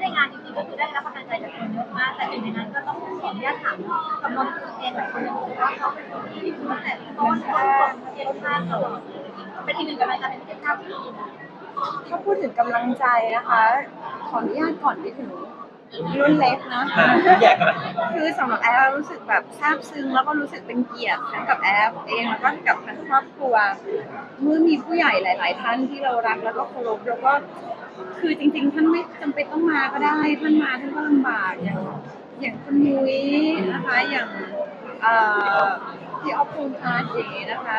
ในงานจริงๆก็คือได้รับกำลังใจจากคนเยอะมากแต่หนึ่งในนั้นก็ต้องขออนุญาตถามกำลังเองหลายคนนึงว่าเขาเป็นคนที่ตั้งแต่ต้นต้นก่อนเรียนมากตลอดเลยเป็นอีกหนึ่งกำลังใจเป็นที่เก้าที่ดีถ้าพูดถึงกำลังใจนะคะ ขออนุญาตก่อนไปถึงรุ่นเล็กเนาะคือสำหรับแอฟรู้สึกแบบซาบซึ้งแล้วก็รู้สึกเป็นเกียรติทั้งกับแอฟเองแล้วก็กับทั้งครอบครัว เมื่อมีผู้ใหญ่หลาย ๆ ท่านที่เรารักแล้วก็เคารพแล้วก็ คือจริง ๆ ท่านไม่จำเป็นต้องมาก็ได้ ท่านมาท่านก็ลำบากอย่างอย่างคุณนุ้ยนะคะอย่างเอ่อพี่ออฟพัฒน์อางนี้นะคะ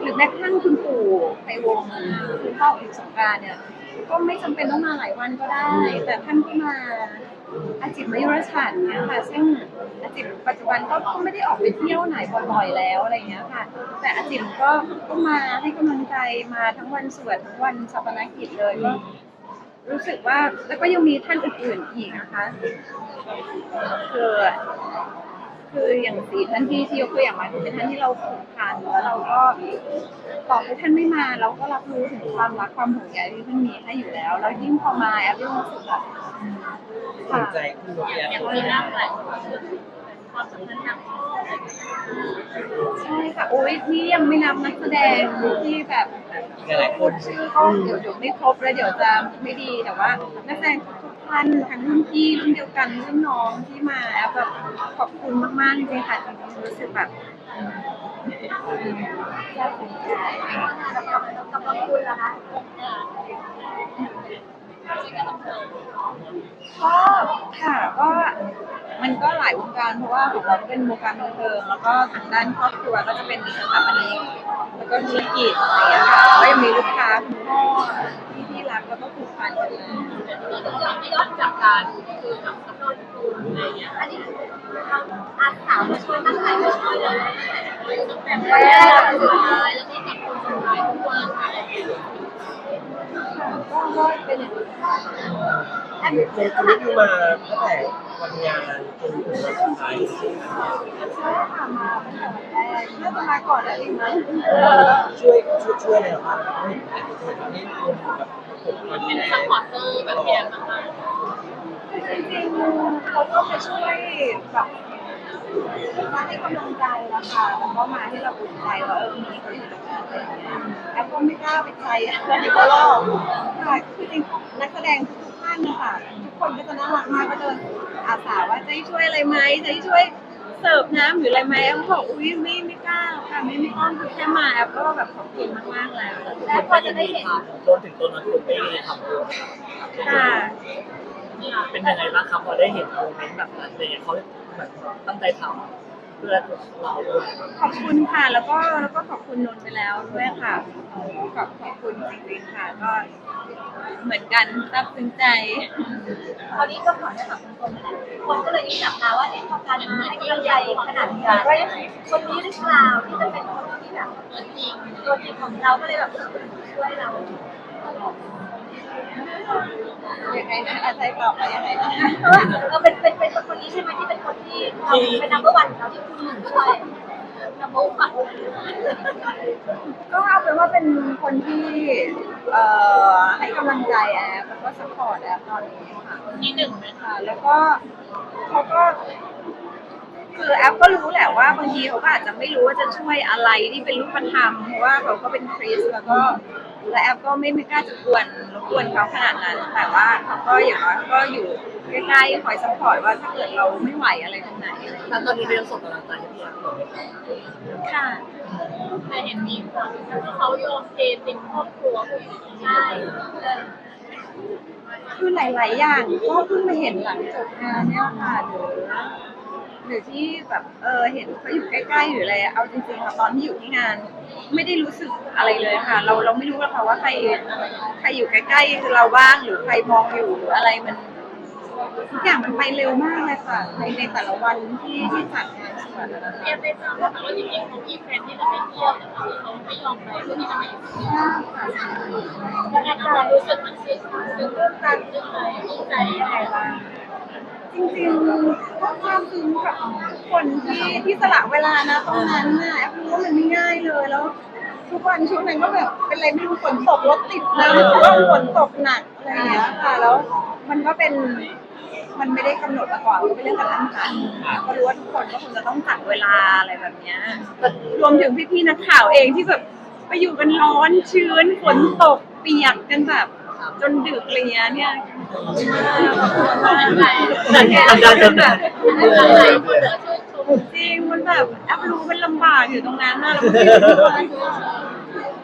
หรือแม้กระทั่งคุณปู่ไพวงศ์คุณพ่ออุ๋ยสงกรานต์เนี่ย ก็ไม่จำเป็นต้องมาหลายวันก็ได้ แต่ท่านก็มาอาจิตมยุรชันเนี่ยค่ะ ซึ่งอาจิตปัจจุบันก็ไม่ได้ออกไปเที่ยวไหนบ่อยๆแล้วอะไรอย่างเงี้ยค่ะ แต่อาจิตก็ก็มาให้กำลังใจมาทั้งวันสวดทั้งวันชาปนกิจเลยก็ รู้สึกว่าแล้วก็ยังมีท่านอื่นๆอีกนะคะคือคืออย่างสี่ท่านที่ที่ยกตัวอย่างมาคือเป็นท่านที่เราผูกพันแล้วเราก็ต่อให้ท่านไม่มา เราก็รับรู้ถึงความรักความห่วงใยที่ท่านมีให้อยู่แล้ว แล้วยิ่งพอมาแอปยิ่งรู้สึกแบบสนใจขึ้นรถแอร์อย่างที่ร่างหลายคนความสัมพันธ์ทางพ่อใช่ค่ะโอ้ยนี่ยังไม่นับนักแสดงที่แบบ หลายๆคนชื่อก็เดี๋ยวเดี๋ยวไม่ครบแล้วเดี๋ยวจะไม่ดีแต่ว่านักแสดงทุกท่านทั้งรุ่นพี่รุ่นเดียวกันรุ่นน้องที่มาแอปแบบขอบคุณมากๆจริงๆค่ะจริงๆรู้สึกแบบซาบซึ้งใจกับกับคุณล่ะคะก็ค่ะก็ มันก็หลายวงการเพราะว่าของเราเป็นวงการบันเทิงแล้วก็ทางด้านครอบครัวก็จะเป็นสถาปนิกแล้วก็ธุรกิจอะไรอย่างเงี้ยค่ะก็ยังมีลูกค้าคุณพ่อที่ที่รักแล้วก็ผูกพันกันมาที่ยอนจากการคือกับกับนนคุณอะไรเงี้ยอันนี้เราอาสามาช่วยตั้งใจมาช่วยเลยตั้งแต่แรกสุดท้ายแล้วก็กับคนสุดท้ายทุกวันอะไรอย่างเงี้ยก็เป็นอย่างนี้ ในชีวิตที่มาตั้งแต่วันงานจนถึงวันสุดท้ายใช่ไหมใช่ค่ะมาตั้งแต่วันแรกน่าจะมาก่อนแล้วอีกนะช่วยช่วยช่วยอะไรบ้างให้ให้ให้คนแบบผมมันเป็นซัพพอร์ตเตอร์แบบแทนมากจริงๆเขาก็มาช่วยแบบมาให้กำลังใจแล้วค่ะแล้วก็มาให้เราอุ่นใจว่าเออมีเขาอยู่ตรงนั้นอะไรอย่างเงี้ยแล้วก็ไม่กล้าไปใจอะไรก็รอบค่ะคือจริงนักแสดงทุกานนะคะทุกคนก็จะน่ารักมากก็จะอาสาว่าจะให้ช่วยอะไรไหมจะให้ช่วยเสิร์ฟน้ำหรืออะไรไหมแอฟบอกอุ้ยไม่ไม่กล้าค่ะไม่ไม่ต้องคือแค่มาแอฟก็แบบขอบคุณมากๆแล้วๆแล้วพอจะได้เห็นรวมถึงตัวนักคุณไม่ได้ทำด้วยค่ะ เป็นยังไงบ้างครับพอได้เห็นโมเมนต์แบบนั้นเลยเขาแบบตั้งใจทำ เพื่อเราด้วยขอบคุณค่ะ แล้วก็แล้วก็ขอบคุณนนท์ไปแล้วด้วยค่ะขอบขอบคุณจริงๆค่ะ ก็เหมือนกันซาบซึ้งใจ คราวนี้ก็ขอให้ถามตรงๆนั่นแหละคนก็เลยยิ่งจับตาว่าเอ๊ะพอการมาให้กำลังใจขนาดนี้คนนี้หรือเปล่าที่จะเป็นคนที่แบบตัวจริงตัวจริงของเราก็เลยแบบช่วยเรายังไงนะอาจารย์ตอบไปยังไงนะเพราะว่าเออเป็นเป็นเป็นคนนี้ใช่ไหมที่เป็น คนที่เป็นนัมเบอร์วันเราที่คุณหนึ่งด้วยนัมเบอร์วันก็เอาเป็นว่าเป็นคนที่เอ่อให้กำลังใจแอฟแล้วก็สปอร์ตแอฟตอนนี้ค่ะที่หนึ่งไหมคะค่ะแล้วก็เขาก็ คือแอฟก็รู้แหละว่าบางทีเขาก็อาจจะไม่รู้ว่าจะช่วยอะไรที่เป็นรูปธรรมเพราะว่าเขาก็เป็นคริสต์แล้วก็และแอฟก็ไม่ไม่กล้าจะกวนรบกวนเขาขนาดนั้น แต่ว่าเขาก็อย่างน้อยเขาก็อยู่ ใกล้ๆคอยซัพพอร์ตว่าถ้าเกิดเราไม่ไหวอะไรตรงไหนอะไรอย่างแล้เงี้ยวตอนนี้เรายังส่งกำลังใจให้พี่แอฟอยู่ไหมครับค่ะ แต่เห็นมีคนที่เขาโยนเทติดครอบครัวผู้หญิงใช่เออคือหลาย ๆ อย่างก็เพิ่งมาเห็นหลังจบงานเนี่ยค่ะหรือหรือที่แบบเออเห็นเขาอยู่ใกล้ๆหรืออะไรเอาจริงๆค่ะตอนที่อยู่ที่งาน ไม่ได้รู้สึกอะไรเลยค่ะ เราเราไม่รู้หรอกค่ะว่าใครใครอยู่ใกล้ๆคือเราบ้างหรือใครมองอยู่หรืออะไรมัน ทุกอย่างมันไปเร็วมากเลยค่ะ ในในแต่ละวันที่ที่จัดงานสวดนะคะเรียนไปทราบว่าจริงๆเขามีแฟนที่จะไปเที่ยวแต่เขาไม่ยอมไปเพื่อที่จะมาอยู่ที่นี่แล้วอาการรู้สึกมันซึ้งซึ้งเรื่องการซึ้งเลยดีใจยังไงบ้างจริงๆก็ความซึ้งกับทุกคนที่ที่สละเวลานะตรงนั้นน่ะแอฟรู้ว่ามันไม่ง่ายเลยแล้วทุกวันช่วงนั้นก็แบบเป็นอะไรไม่รู้ฝนตกรถติดน้ำท่วมฝนตกหนักอะไรอย่างเงี้ยค่ะแล้วมันก็เป็น มันไม่ได้กำหนดมาก่อนก็เป็นเรื่องกระทันหันก็รู้ว่าทุกคนก็คงจะต้องจัดเวลาอะไรแบบเนี้ยรวมถึงพี่ๆนักข่าวเองที่แบบไปอยู่กันร้อนชื้นฝนตกเปียกกันแบบจนดึกอะไรเงี้ยเนี่ยจนแบบจริงมันแบบแอปรู้มันลำบากอยู่ตรงนั้นนะแล้วมันไม่รู้ว่า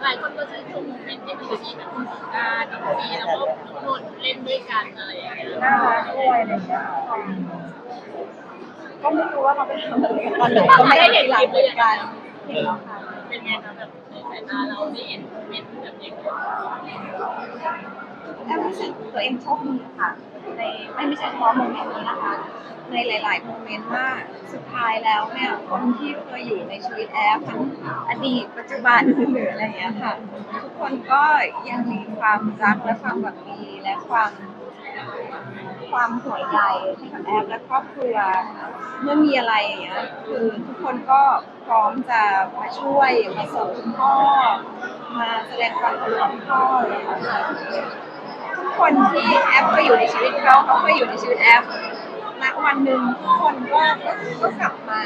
หลายคนก็ชื่นชม เมนต์ที่มันมีแบบสงกรารน้องพีแล้วก็น้องนนท์เล่นด้วยกันอะไรอย่างเงี้ยน่ารักด้วยอะไรเงี้ยก็ไม่รู้ว่าเขาไปทำอะไรกันตอนไหนก็ไม่ได้เห็นหลังเหตุการณ์เห็นแล้วค่ะ เป็นไงคะแบบในสายตาเราได้เห็นโมเมนต์แบบนี้ แอมรู้สึกตัวเองโชคดีค่ะ ในไม่ไม่ใช่เฉพาะโมเมนต์นี้นะคะ ในหลาย ๆ โมเมนต์ว่าสุดท้ายแล้วเนี่ยคนที่เคยอยู่ในชีวิตแอฟทั้งอดีตปัจจุบันหรืออะไรอย่างเงี้ยค่ะ ทุกคนก็ยังมีความรักและความหวังดีและความความห่วงใยให้กับแอฟและครอบครัวเมื่อมีอะไรอย่างเงี้ยคือทุกคนก็พร้อมจะมาช่วยมาส่งคุณพ่อมาแสดงความเคารพคุณพ่ออะไรอย่างเงี้ยค่ะ คนที่แอฟก็อยู่ในชีวิตเขาเขาก็อยู่ในชีวิตแอฟณวันหนึ่งทุกคนก็ก็กลับมา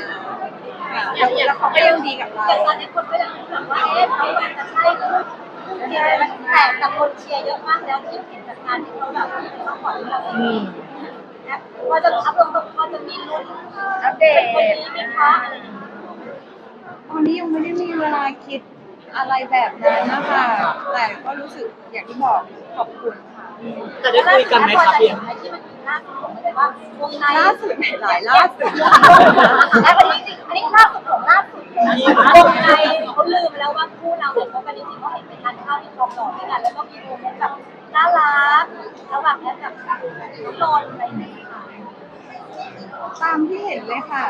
ค่ะแล้วเขาก็ยังดีกับเราอย่ตอนนี้คนก็ยังแบบว่าเอ๊ะเขาอาจจะใช่คู่คู่เดียวกันแต่แต่คนเชียร์เยอะมากแล้วที่เห็นจากการที่เขาแบบเขาขอที่เราเองนะว่าจะอัพลงว่าจะมีลุ้นอัปเดตคนนี้ไหมคะอะไรอย่างเงี้ยตอนนี้ยังไม่ได้มีเวลาคิดอะไรแบบนั้นนะคะแต่ก็รู้สึกอย่างที่บอกขอบคุณ ค่ะจะได้คุยกันไหมครับพี่ไอ้ที่มันล่าสุดของมันว่าวงในล่าสุดหลายล่าสุดอันนี้อันนี้ล่าสุดของล่าสุดวงในเขาลืมแล้วว่าคู่เราเนี่ยเขากันจริงๆเขาเห็นไปทานข้าวที่คลองหลอดด้วยกันแล้วก็มีโมเมนต์แบบน่ารักระหว่างแอปกับน้องนนท์อะไรอย่างเงี้ยค่ะตามที่เห็นเลยค่ะ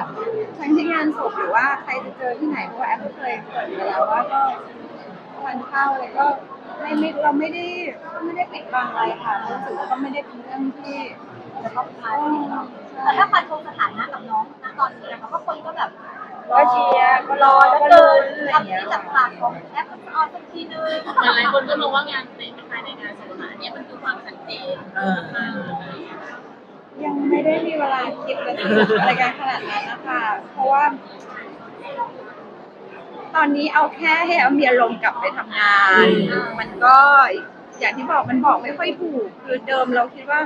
ทั้งที่งานศพหรือว่าใครจะเจอที่ไหนเพราะว่าแอปก็เคยเปิดไปแล้วว่าก็ทานข้าวอะไรก็ ไม่ไม่เราไม่ได้ไม่ได้ปิดบังอะไรค่ะรู้สึกว่าก็ไม่ได้เป็นเรื่องที่จะต้องพาไปติดต่อแต่ถ้าฟันธงสถานะกับน้องณตอนนี้นะคะก็คนก็แบบก็เชียร์ก็รรออแล้แล้ววเกิเกินนอะไรอย่างคำเงี้ยที่จากปากของแอปก็ออนสักทีนึงหลายคนก็มองว่างานในภายในงานสถานนี้มันคือความชัดเจนเออยังไม่ได้มีเวลาคิดเลยอะไรกันขนาดนั้นนะคะ เพราะว่า ตอนนี้เอาแค่ให้เอามีอารมณ์กลับไปทำงาน มันก็อย่างที่บอกมันบอกไม่ค่อยถูก คือเดิมเราคิดว่า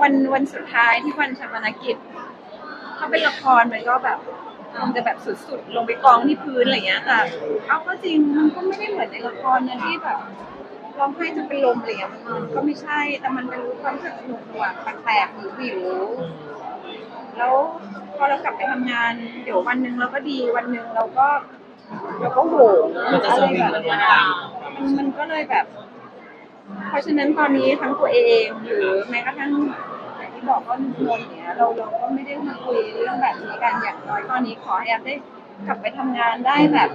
วันวันสุดท้ายที่วันชาปนกิจ ถ้าเป็นละครมันก็แบบมันจะแบบสุดๆ ลงไปกองที่พื้นอะไรอย่างเงี้ยแต่เอาก็จริงมันก็ไม่ได้เหมือนในละครนะที่แบบร้องไห้จนเป็นลมอะไรอย่างเงี้ยมันก็ไม่ใช่ แต่มันเป็นความรู้สึกหนุกหน่วงแปลกๆวิวๆแล้วพอเรากลับไปทำงาน เดี๋ยววันหนึ่งเราก็ดีวันหนึ่งเราก็ เราก็โหงมันจะสอะไรวิงแบบมันเนี้ยต่างมันมันก็เลยแบบ เพราะฉะนั้นตอนนี้ทั้งตัวเองหรือแม้กระทั่งอย่างที่บอกว่านนท์เนี่ยเราเราก็ไม่ได้มาคุยเรื่องแบบนี้กันอย่างน้อยตอนนี้ขอให้แอฟได้กลับไปทำงานได้แบบ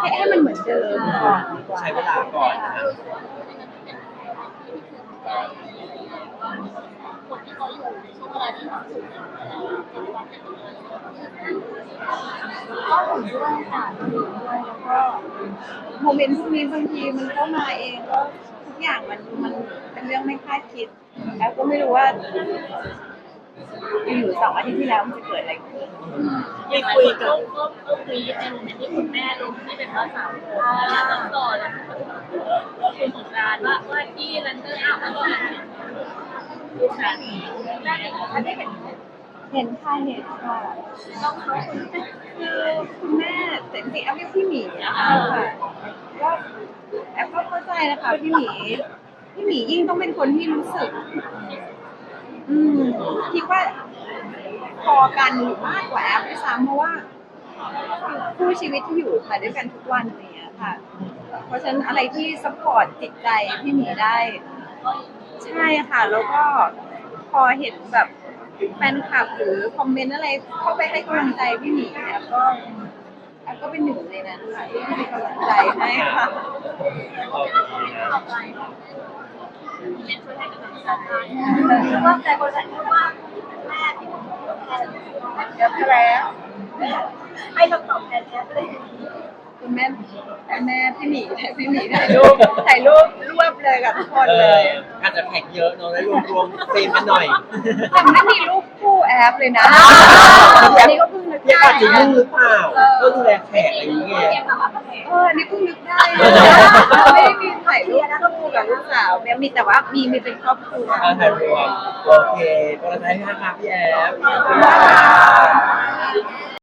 ให้ให้มันเหมือนเดิมก่อนดีกว่า ใช้เวลาก่อนคนที่ เขาอยู่ในช่วงเวลาที่เขาสุดเป็นความเป็นก็เห็นด้วยค่ะเห็นด้วยแล้วก็โมเมนต์พวกนี้บางทีมันก็มาเองก็ทุกอย่างมันมันเป็นเรื่องไม่คาดคิดแอฟก็ไม่รู้ว่าอยู่สองอาทิตย์ที่แล้วมันจะเกิดอะไรขึ้นมีคุยกับก็ก็คุยในโมเมนต์ที่คุณแม่ลงที่เป็นภาษาแล้วก็ต่อแล้วคุณสงการว่าว่าที่รันเดอร์อ้าวแล้วก็ ดูแบบนี้ไม่ได้เห็นเห็นค่ะเห็นค่ะต้องเขาคุณคือคุณแม่แต่จริงๆแอฟเรียกพี่หมีนะคะก็แอฟก็เข้าใจนะคะพี่หมีพี่หมียิ่งต้องเป็นคนที่รู้สึก อืมคิดว่าพอกันหรือมากกว่าแอฟด้วยซ้ำเพราะว่าคู่ชีวิตที่อยู่มาด้วยกันทุกวันอะไรอย่างเงี้ยค่ะ เพราะฉะนั้นอะไรที่ซัพพอร์ตจิตใจพี่หมีได้ ใช่ค่ะ แล้วก็พอเห็นแบบแฟนคลับหรือคอมเมนต์อะไรเข้าไปให้กำลังใจพี่หมีแอฟก็แอฟก็เป็นหนึ่งในนั้นค่ะที่ให้กำลังใจให้ค่ะต่อไปเป็นช่วยให้กำลังใจคือว่าใจคนนั้นว่าแม่ที่แทนเดี๋ยวแล้วให้คำตอบแทนแทนเลย คุณแม่คุณแม่พี่หมีพี่หมีถ่ายรูปถ่ายรูปรวบเลยกับทุกคนเอเลอยอาจจะแท็กเยอะเนาะแล้วรวมรวมๆเฟรมกันหน่อยแต่ไม่มีรูปคู่แอปเลยนะอันนี้ก็เพิ่งนึกพี่ได้อาจจะยุ่งหรือเปล่าต้องดูแลแขกอะไรอย่างเงี้ยเอออันนี้เพิ่งนึกได้ไม่ได้มีถ่ายรูปคู่กับลูกสาวเนี่ยมีแต่ว่ามีมีเป็นครอบครัวอ่าถ่ายรวมโอเคก็จะให้ห้าครับพี่แอฟ